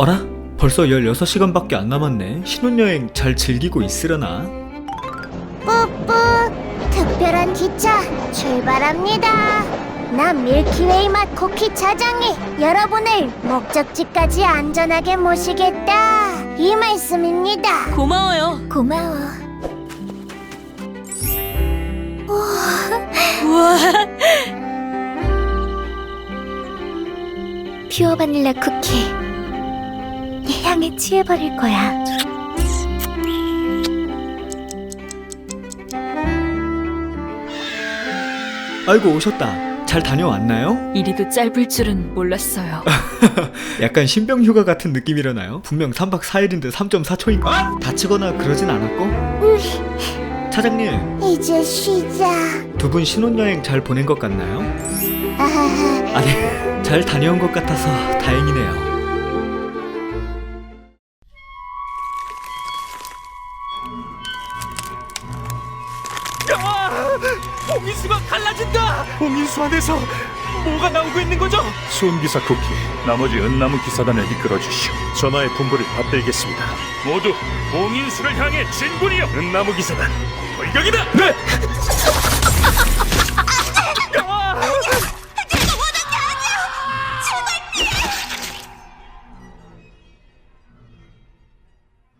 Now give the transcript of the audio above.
어라? 벌써 16시간밖에 안 남았네. 신혼여행 잘 즐기고 있으려나? 뿌뿌 특별한 기차 출발합니다 난 밀키웨이 맛 쿠키 차장이 여러분을 목적지까지 안전하게 모시겠다 이 말씀입니다 고마워요. 고마워 우와. 퓨어 바닐라 쿠키 향에 취해버릴 거야 아이고 오셨다. 잘 다녀왔나요? 이리도 짧을 줄은 몰랐어요. 약간 신병 휴가 같은 느낌이려나요? 분명 3박 4일인데 3.4초인가? 다치거나 그러진 않았고? 차장님, 이제 쉬자 두 분 신혼여행 잘 보낸 것 같나요? 아니, 잘 다녀온 것 같아서 다행이네요. 홍인수가 갈라진다! 홍인수 안에서 뭐가 나오고 있는 거죠? 수은기사 쿠키 나머지 은나무 기사단을 이끌어 주시오 전하의 분부를 받들겠습니다 모두 홍인수를 향해 진군이여! 은나무 기사단 돌격이다! 네!